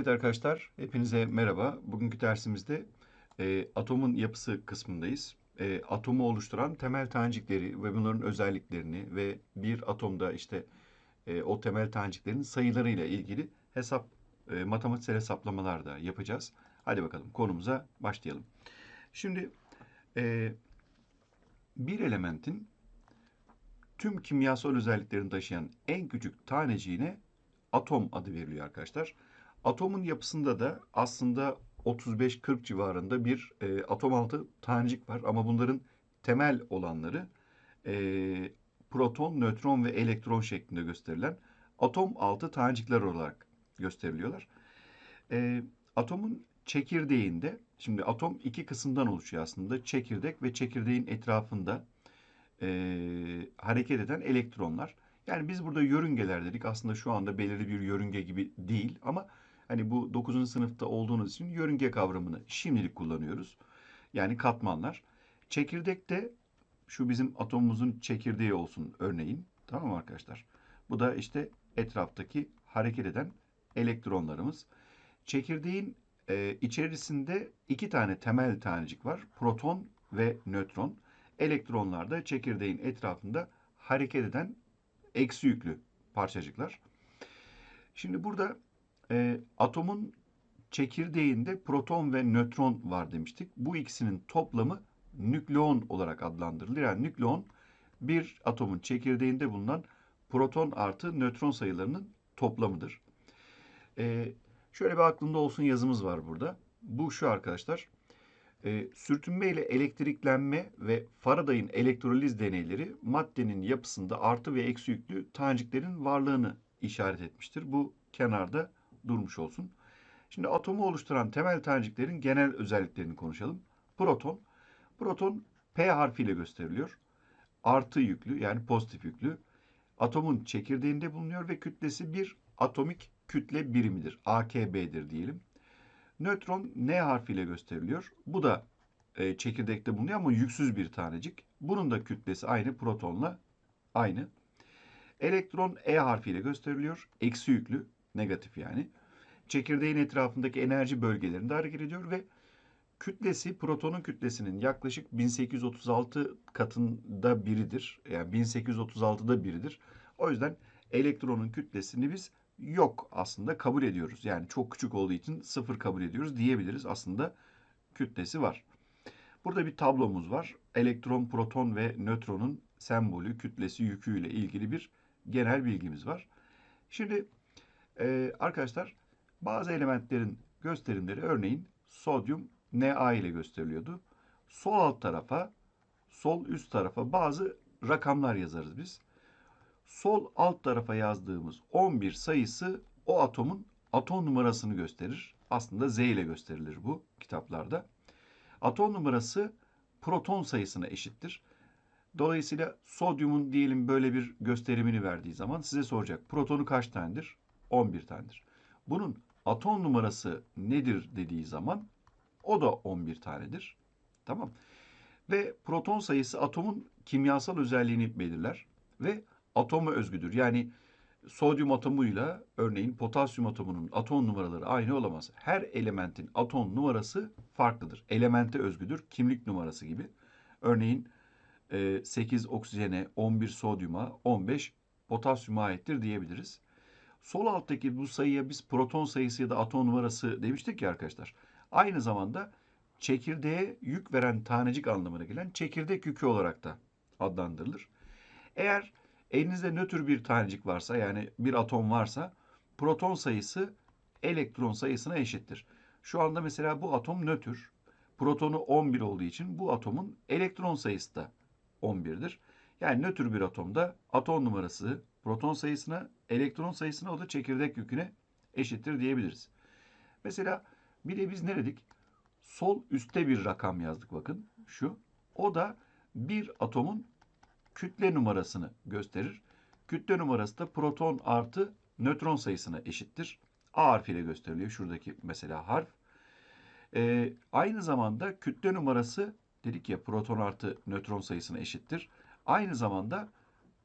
Evet arkadaşlar, hepinize merhaba. Bugünkü dersimizde e, atomun yapısı kısmındayız. E, atomu oluşturan temel tanecikleri ve bunların özelliklerini ve bir atomda işte e, o temel taneciklerin sayılarıyla ilgili hesap, e, matematiksel hesaplamalar da yapacağız. Hadi bakalım konumuza başlayalım. Şimdi e, bir elementin tüm kimyasal özelliklerini taşıyan en küçük taneciğine atom adı veriliyor arkadaşlar. Atomun yapısında da aslında 35-40 civarında bir e, atom altı tanecik var ama bunların temel olanları e, proton, nötron ve elektron şeklinde gösterilen atom altı tanecikler olarak gösteriliyorlar. E, atomun çekirdeğinde, şimdi atom iki kısımdan oluşuyor aslında. Çekirdek ve çekirdeğin etrafında e, hareket eden elektronlar. Yani biz burada yörüngeler dedik. Aslında şu anda belirli bir yörünge gibi değil ama Hani bu 9. sınıfta olduğunuz için yörünge kavramını şimdilik kullanıyoruz. Yani katmanlar. Çekirdek de şu bizim atomumuzun çekirdeği olsun örneğin. Tamam mı arkadaşlar? Bu da işte etraftaki hareket eden elektronlarımız. Çekirdeğin e, içerisinde iki tane temel tanecik var. Proton ve nötron. Elektronlar da çekirdeğin etrafında hareket eden eksi yüklü parçacıklar. Şimdi burada e, atomun çekirdeğinde proton ve nötron var demiştik. Bu ikisinin toplamı nükleon olarak adlandırılır. Yani nükleon bir atomun çekirdeğinde bulunan proton artı nötron sayılarının toplamıdır. Ee, şöyle bir aklında olsun yazımız var burada. Bu şu arkadaşlar. E, sürtünme ile elektriklenme ve Faraday'ın elektroliz deneyleri maddenin yapısında artı ve eksi yüklü taneciklerin varlığını işaret etmiştir. Bu kenarda durmuş olsun. Şimdi atomu oluşturan temel taneciklerin genel özelliklerini konuşalım. Proton. Proton P harfiyle gösteriliyor. Artı yüklü yani pozitif yüklü. Atomun çekirdeğinde bulunuyor ve kütlesi bir atomik kütle birimidir. AKB'dir diyelim. Nötron N harfiyle gösteriliyor. Bu da e, çekirdekte bulunuyor ama yüksüz bir tanecik. Bunun da kütlesi aynı protonla aynı. Elektron E harfiyle gösteriliyor. Eksi yüklü negatif yani. Çekirdeğin etrafındaki enerji bölgelerinde hareket ediyor ve kütlesi protonun kütlesinin yaklaşık 1836 katında biridir. Yani 1836'da biridir. O yüzden elektronun kütlesini biz yok aslında kabul ediyoruz. Yani çok küçük olduğu için sıfır kabul ediyoruz diyebiliriz. Aslında kütlesi var. Burada bir tablomuz var. Elektron, proton ve nötronun sembolü, kütlesi, yüküyle ilgili bir genel bilgimiz var. Şimdi ee, arkadaşlar bazı elementlerin gösterimleri örneğin sodyum Na ile gösteriliyordu. Sol alt tarafa, sol üst tarafa bazı rakamlar yazarız biz. Sol alt tarafa yazdığımız 11 sayısı o atomun atom numarasını gösterir. Aslında Z ile gösterilir bu kitaplarda. Atom numarası proton sayısına eşittir. Dolayısıyla sodyumun diyelim böyle bir gösterimini verdiği zaman size soracak. Protonu kaç tanedir? 11 tanedir. Bunun atom numarası nedir dediği zaman o da 11 tanedir. Tamam. Ve proton sayısı atomun kimyasal özelliğini belirler ve atoma özgüdür. Yani sodyum atomuyla örneğin potasyum atomunun atom numaraları aynı olamaz. Her elementin atom numarası farklıdır. Elemente özgüdür. Kimlik numarası gibi. Örneğin 8 oksijene, 11 sodyuma, 15 potasyuma aittir diyebiliriz. Sol alttaki bu sayıya biz proton sayısı ya da atom numarası demiştik ya arkadaşlar. Aynı zamanda çekirdeğe yük veren tanecik anlamına gelen çekirdek yükü olarak da adlandırılır. Eğer elinizde nötr bir tanecik varsa yani bir atom varsa proton sayısı elektron sayısına eşittir. Şu anda mesela bu atom nötr. Protonu 11 olduğu için bu atomun elektron sayısı da 11'dir. Yani nötr bir atomda atom numarası proton sayısına, elektron sayısına o da çekirdek yüküne eşittir diyebiliriz. Mesela bir de biz ne dedik? Sol üstte bir rakam yazdık bakın şu. O da bir atomun kütle numarasını gösterir. Kütle numarası da proton artı nötron sayısına eşittir. A harfiyle gösteriliyor şuradaki mesela harf. Ee, aynı zamanda kütle numarası dedik ya proton artı nötron sayısına eşittir. Aynı zamanda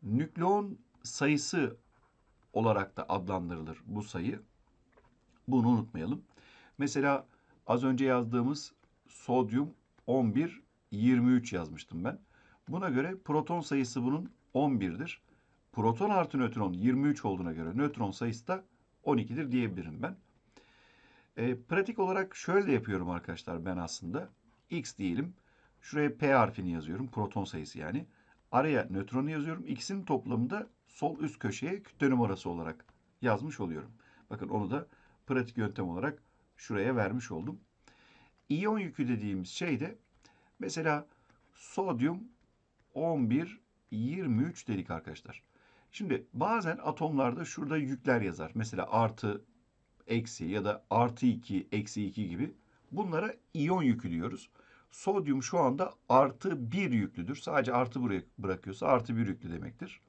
nükleon sayısı olarak da adlandırılır bu sayı. Bunu unutmayalım. Mesela az önce yazdığımız sodyum 11, 23 yazmıştım ben. Buna göre proton sayısı bunun 11'dir. Proton artı nötron 23 olduğuna göre nötron sayısı da 12'dir diyebilirim ben. E, pratik olarak şöyle yapıyorum arkadaşlar ben aslında. X diyelim. Şuraya P harfini yazıyorum. Proton sayısı yani. Araya nötronu yazıyorum. X'in toplamı da sol üst köşeye kütle numarası olarak yazmış oluyorum. Bakın onu da pratik yöntem olarak şuraya vermiş oldum. İyon yükü dediğimiz şey de mesela sodyum 11 23 dedik arkadaşlar. Şimdi bazen atomlarda şurada yükler yazar. Mesela artı, eksi ya da artı 2, eksi 2 gibi. Bunlara iyon yükü diyoruz. Sodyum şu anda artı 1 yüklüdür. Sadece artı buraya bırakıyorsa artı 1 yüklü demektir.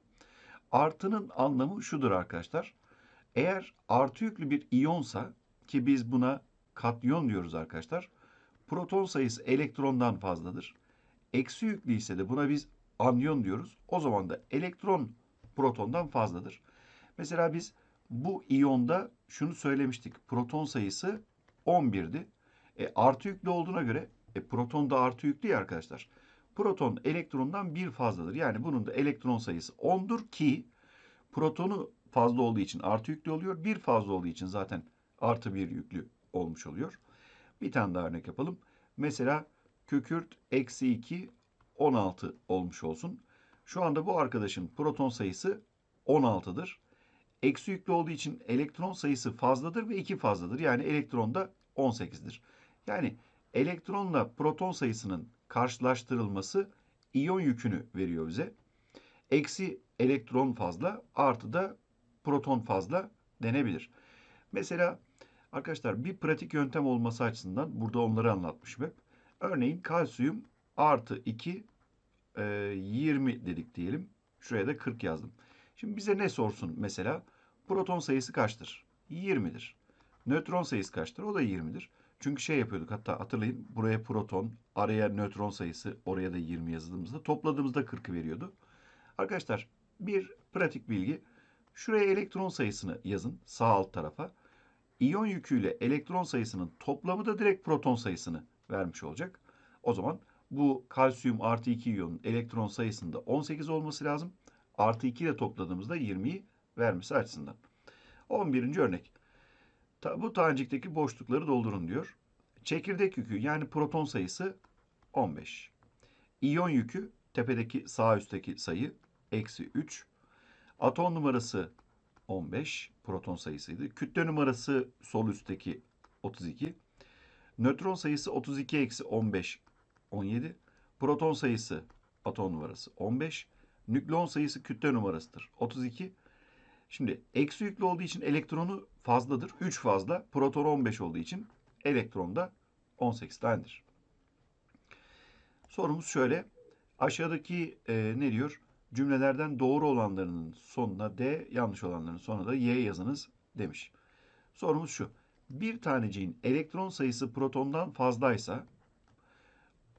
Artının anlamı şudur arkadaşlar. Eğer artı yüklü bir iyonsa ki biz buna katyon diyoruz arkadaşlar. Proton sayısı elektrondan fazladır. Eksi yüklü ise de buna biz anyon diyoruz. O zaman da elektron protondan fazladır. Mesela biz bu iyonda şunu söylemiştik. Proton sayısı 11'di. E, artı yüklü olduğuna göre e, proton da artı yüklü ya arkadaşlar. Proton elektrondan bir fazladır. Yani bunun da elektron sayısı 10'dur ki protonu fazla olduğu için artı yüklü oluyor. Bir fazla olduğu için zaten artı bir yüklü olmuş oluyor. Bir tane daha örnek yapalım. Mesela kükürt eksi 2 16 olmuş olsun. Şu anda bu arkadaşın proton sayısı 16'dır. Eksi yüklü olduğu için elektron sayısı fazladır ve 2 fazladır. Yani elektron da 18'dir. Yani elektronla proton sayısının karşılaştırılması iyon yükünü veriyor bize. Eksi elektron fazla artı da proton fazla denebilir. Mesela arkadaşlar bir pratik yöntem olması açısından burada onları anlatmışım hep. Örneğin kalsiyum artı 2 20 e, dedik diyelim. Şuraya da 40 yazdım. Şimdi bize ne sorsun mesela? Proton sayısı kaçtır? 20'dir. Nötron sayısı kaçtır? O da 20'dir. Çünkü şey yapıyorduk hatta hatırlayın buraya proton, araya nötron sayısı, oraya da 20 yazıldığımızda topladığımızda 40'ı veriyordu. Arkadaşlar bir pratik bilgi. Şuraya elektron sayısını yazın sağ alt tarafa. İyon yüküyle elektron sayısının toplamı da direkt proton sayısını vermiş olacak. O zaman bu kalsiyum artı 2 iyonun elektron sayısında 18 olması lazım. Artı 2 ile topladığımızda 20'yi vermesi açısından. 11. örnek. Bu tanecikteki boşlukları doldurun diyor. Çekirdek yükü yani proton sayısı 15. İyon yükü tepedeki sağ üstteki sayı eksi 3. Atom numarası 15 proton sayısıydı. Kütle numarası sol üstteki 32. Nötron sayısı 32 eksi 15 17. Proton sayısı atom numarası 15. Nükleon sayısı kütle numarasıdır. 32. Şimdi eksi yüklü olduğu için elektronu fazladır. 3 fazla. Proton 15 olduğu için elektron da 18 tanedir. Sorumuz şöyle. Aşağıdaki e, ne diyor? Cümlelerden doğru olanlarının sonuna D, yanlış olanların sonuna da Y yazınız demiş. Sorumuz şu. Bir taneciğin elektron sayısı protondan fazlaysa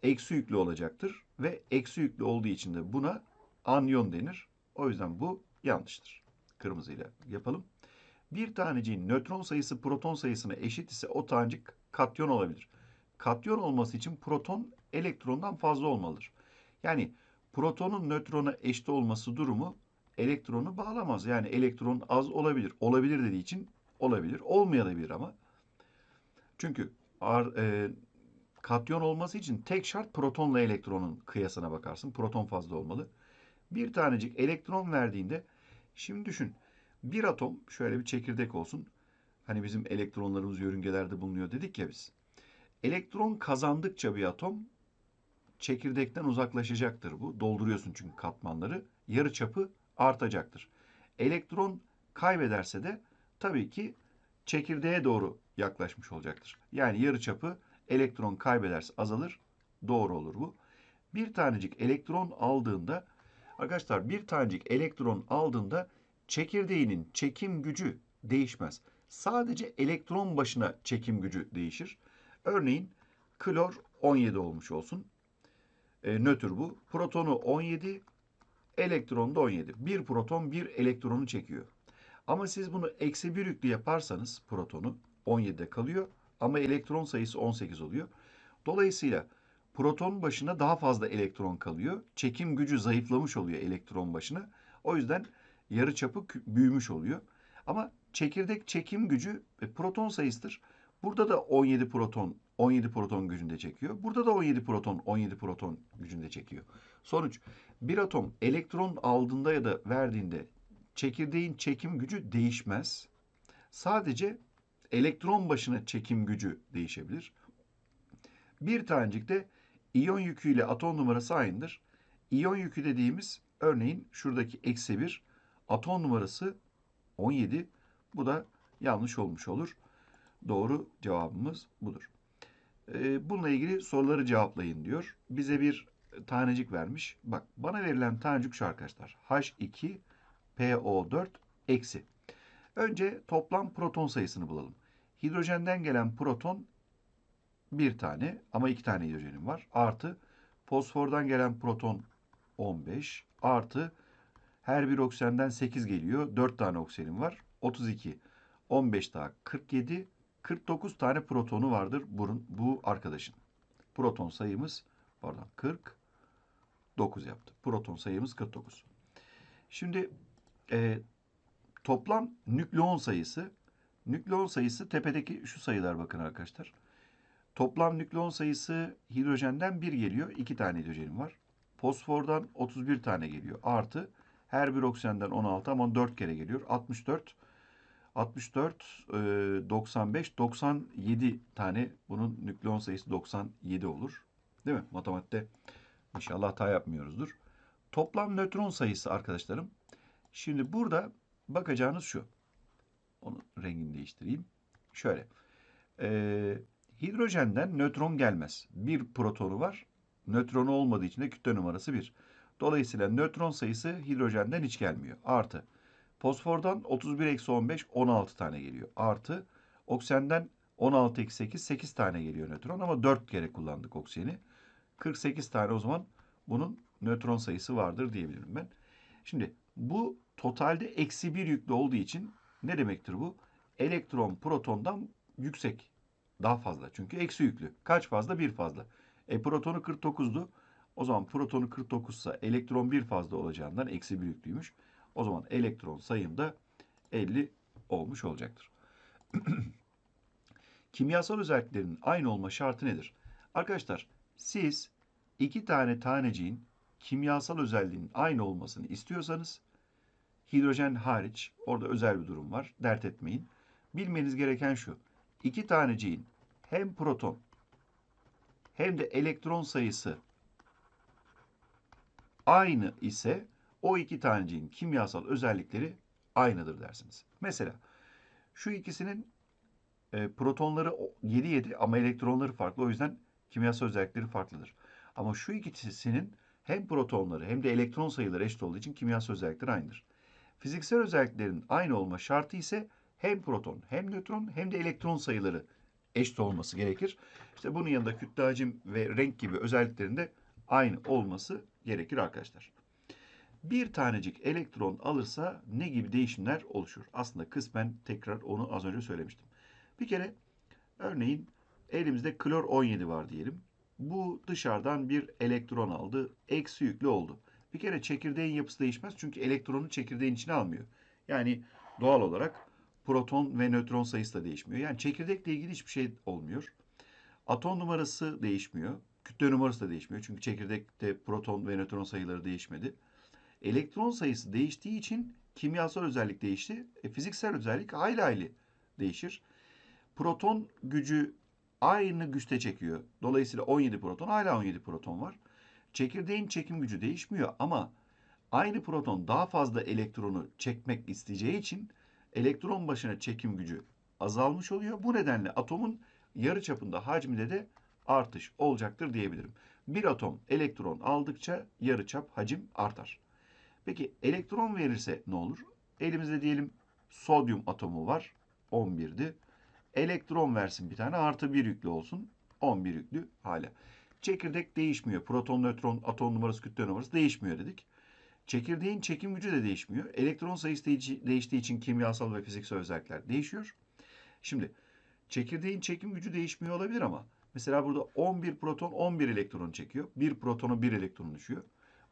eksi yüklü olacaktır ve eksi yüklü olduğu için de buna anyon denir. O yüzden bu yanlıştır. Kırmızıyla yapalım. Bir taneciğin nötron sayısı proton sayısına eşit ise o tanecik katyon olabilir. Katyon olması için proton elektrondan fazla olmalıdır. Yani protonun nötrona eşit olması durumu elektronu bağlamaz. Yani elektron az olabilir. Olabilir dediği için olabilir. Olmayabilir ama. Çünkü ar, e, katyon olması için tek şart protonla elektronun kıyasına bakarsın. Proton fazla olmalı. Bir tanecik elektron verdiğinde şimdi düşün. Bir atom şöyle bir çekirdek olsun. Hani bizim elektronlarımız yörüngelerde bulunuyor dedik ya biz. Elektron kazandıkça bir atom çekirdekten uzaklaşacaktır bu. Dolduruyorsun çünkü katmanları. Yarı çapı artacaktır. Elektron kaybederse de tabii ki çekirdeğe doğru yaklaşmış olacaktır. Yani yarı çapı elektron kaybederse azalır. Doğru olur bu. Bir tanecik elektron aldığında arkadaşlar bir tanecik elektron aldığında çekirdeğinin çekim gücü değişmez. Sadece elektron başına çekim gücü değişir. Örneğin klor 17 olmuş olsun. E, nötr bu. Protonu 17, elektronu da 17. Bir proton bir elektronu çekiyor. Ama siz bunu eksi bir yüklü yaparsanız protonu 17'de kalıyor ama elektron sayısı 18 oluyor. Dolayısıyla proton başına daha fazla elektron kalıyor. Çekim gücü zayıflamış oluyor elektron başına. O yüzden yarı çapı büyümüş oluyor. Ama çekirdek çekim gücü e, proton sayısıdır. Burada da 17 proton 17 proton gücünde çekiyor. Burada da 17 proton 17 proton gücünde çekiyor. Sonuç bir atom elektron aldığında ya da verdiğinde çekirdeğin çekim gücü değişmez. Sadece elektron başına çekim gücü değişebilir. Bir tanecikte iyon yüküyle atom numarası aynıdır. İyon yükü dediğimiz örneğin şuradaki eksi 1 atom numarası 17. Bu da yanlış olmuş olur. Doğru cevabımız budur. Ee, bununla ilgili soruları cevaplayın diyor. Bize bir tanecik vermiş. Bak bana verilen tanecik şu arkadaşlar. H2 PO4 eksi. Önce toplam proton sayısını bulalım. Hidrojenden gelen proton bir tane ama iki tane hidrojenim var. Artı fosfordan gelen proton 15 artı her bir oksijenden 8 geliyor. 4 tane oksijenim var. 32. 15 daha 47. 49 tane protonu vardır bunun, bu arkadaşın. Proton sayımız pardon 49 yaptı. Proton sayımız 49. Şimdi e, toplam nükleon sayısı nükleon sayısı tepedeki şu sayılar bakın arkadaşlar. Toplam nükleon sayısı hidrojenden 1 geliyor. 2 tane hidrojenim var. Fosfordan 31 tane geliyor. Artı her bir oksijenden 16 ama 4 kere geliyor. 64 64 95 97 tane bunun nükleon sayısı 97 olur. Değil mi? Matematikte inşallah hata yapmıyoruzdur. Toplam nötron sayısı arkadaşlarım. Şimdi burada bakacağınız şu. Onun rengini değiştireyim. Şöyle. Ee, hidrojenden nötron gelmez. Bir protonu var. Nötronu olmadığı için de kütle numarası 1. Dolayısıyla nötron sayısı hidrojenden hiç gelmiyor. Artı fosfordan 31 eksi 15 16 tane geliyor. Artı oksijenden 16 eksi 8 8 tane geliyor nötron ama 4 kere kullandık oksijeni. 48 tane o zaman bunun nötron sayısı vardır diyebilirim ben. Şimdi bu totalde eksi 1 yüklü olduğu için ne demektir bu? Elektron protondan yüksek. Daha fazla. Çünkü eksi yüklü. Kaç fazla? Bir fazla. E protonu 49'du. O zaman protonu 49 ise elektron bir fazla olacağından eksi bir yüklüymüş. O zaman elektron sayım da 50 olmuş olacaktır. Kimyasal özelliklerin aynı olma şartı nedir? Arkadaşlar siz iki tane taneciğin kimyasal özelliğinin aynı olmasını istiyorsanız hidrojen hariç orada özel bir durum var. Dert etmeyin. Bilmeniz gereken şu. İki taneciğin hem proton hem de elektron sayısı aynı ise o iki taneciğin kimyasal özellikleri aynıdır dersiniz. Mesela şu ikisinin e, protonları 7-7 ama elektronları farklı. O yüzden kimyasal özellikleri farklıdır. Ama şu ikisinin hem protonları hem de elektron sayıları eşit olduğu için kimyasal özellikleri aynıdır. Fiziksel özelliklerin aynı olma şartı ise hem proton hem nötron hem de elektron sayıları eşit olması gerekir. İşte bunun yanında kütle hacim ve renk gibi özelliklerinde aynı olması gerekir arkadaşlar. Bir tanecik elektron alırsa ne gibi değişimler oluşur? Aslında kısmen tekrar onu az önce söylemiştim. Bir kere örneğin elimizde klor 17 var diyelim. Bu dışarıdan bir elektron aldı. Eksi yüklü oldu. Bir kere çekirdeğin yapısı değişmez çünkü elektronu çekirdeğin içine almıyor. Yani doğal olarak proton ve nötron sayısı da değişmiyor. Yani çekirdekle ilgili hiçbir şey olmuyor. Atom numarası değişmiyor. Kütle numarası da değişmiyor. Çünkü çekirdekte proton ve nötron sayıları değişmedi. Elektron sayısı değiştiği için kimyasal özellik değişti. E, fiziksel özellik hayli hayli değişir. Proton gücü aynı güçte çekiyor. Dolayısıyla 17 proton hala 17 proton var. Çekirdeğin çekim gücü değişmiyor ama aynı proton daha fazla elektronu çekmek isteyeceği için elektron başına çekim gücü azalmış oluyor. Bu nedenle atomun yarı çapında hacminde de artış olacaktır diyebilirim. Bir atom elektron aldıkça yarı çap hacim artar. Peki elektron verirse ne olur? Elimizde diyelim sodyum atomu var. 11'di. Elektron versin bir tane artı bir yüklü olsun. 11 yüklü hala. Çekirdek değişmiyor. Proton, nötron, atom numarası, kütle numarası değişmiyor dedik. Çekirdeğin çekim gücü de değişmiyor. Elektron sayısı değiştiği için kimyasal ve fiziksel özellikler değişiyor. Şimdi Çekirdeğin çekim gücü değişmiyor olabilir ama mesela burada 11 proton 11 elektron çekiyor. 1 protona 1 elektron düşüyor.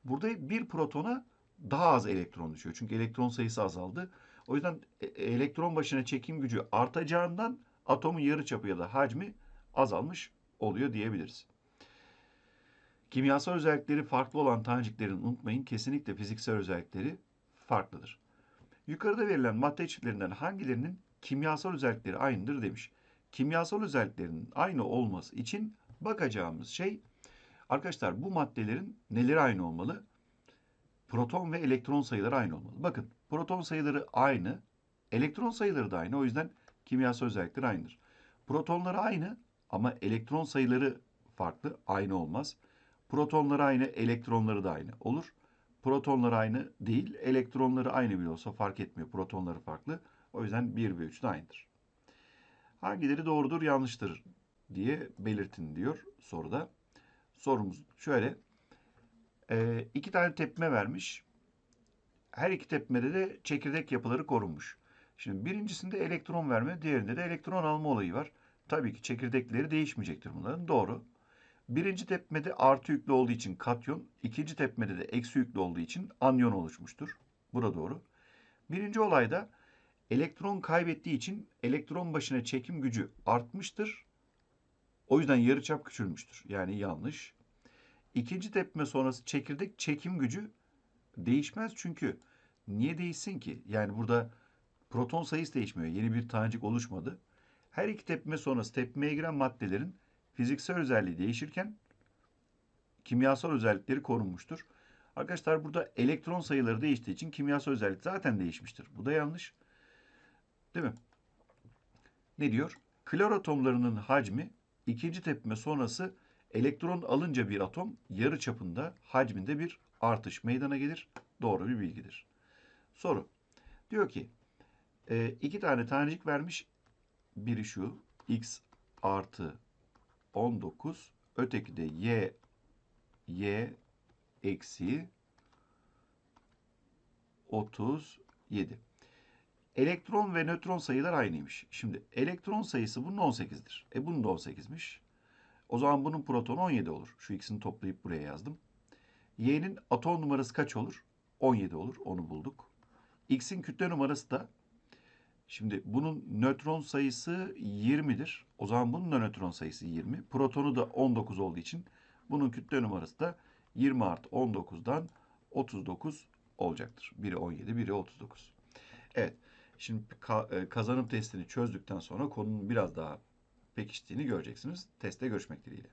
Burada 1 protona daha az elektron düşüyor. Çünkü elektron sayısı azaldı. O yüzden e- elektron başına çekim gücü artacağından atomun yarıçapı ya da hacmi azalmış oluyor diyebiliriz. Kimyasal özellikleri farklı olan taneciklerin unutmayın kesinlikle fiziksel özellikleri farklıdır. Yukarıda verilen madde çiftlerinden hangilerinin kimyasal özellikleri aynıdır demiş. Kimyasal özelliklerinin aynı olması için bakacağımız şey arkadaşlar bu maddelerin neleri aynı olmalı? Proton ve elektron sayıları aynı olmalı. Bakın proton sayıları aynı, elektron sayıları da aynı. O yüzden kimyasal özellikleri aynıdır. Protonları aynı ama elektron sayıları farklı, aynı olmaz. Protonları aynı, elektronları da aynı olur. Protonları aynı değil, elektronları aynı bile olsa fark etmiyor. Protonları farklı. O yüzden 1 ve 3 de aynıdır. Hangileri doğrudur, yanlıştır diye belirtin diyor soruda. Sorumuz şöyle. Ee, iki tane tepme vermiş. Her iki tepmede de çekirdek yapıları korunmuş. Şimdi birincisinde elektron verme, diğerinde de elektron alma olayı var. Tabii ki çekirdekleri değişmeyecektir bunların. Doğru. Birinci tepmede artı yüklü olduğu için katyon, ikinci tepmede de eksi yüklü olduğu için anyon oluşmuştur. Bu da doğru. Birinci olayda elektron kaybettiği için elektron başına çekim gücü artmıştır. O yüzden yarıçap küçülmüştür. Yani yanlış. İkinci tepme sonrası çekirdek çekim gücü değişmez çünkü niye değişsin ki? Yani burada proton sayısı değişmiyor. Yeni bir tanecik oluşmadı. Her iki tepme sonrası tepmeye giren maddelerin fiziksel özelliği değişirken kimyasal özellikleri korunmuştur. Arkadaşlar burada elektron sayıları değiştiği için kimyasal özellik zaten değişmiştir. Bu da yanlış. Değil mi? Ne diyor? Klor atomlarının hacmi ikinci tepme sonrası elektron alınca bir atom yarı çapında hacminde bir artış meydana gelir. Doğru bir bilgidir. Soru. Diyor ki e, iki tane tanecik vermiş. Biri şu x artı 19 öteki de y y eksi 37. Elektron ve nötron sayılar aynıymış. Şimdi elektron sayısı bunun 18'dir. E bunun da 18'miş. O zaman bunun protonu 17 olur. Şu ikisini toplayıp buraya yazdım. Y'nin atom numarası kaç olur? 17 olur. Onu bulduk. X'in kütle numarası da Şimdi bunun nötron sayısı 20'dir. O zaman bunun da nötron sayısı 20. Protonu da 19 olduğu için bunun kütle numarası da 20 artı 19'dan 39 olacaktır. Biri 17, biri 39. Evet. Şimdi e, kazanım testini çözdükten sonra konunun biraz daha pekiştiğini göreceksiniz. Testte görüşmek dileğiyle.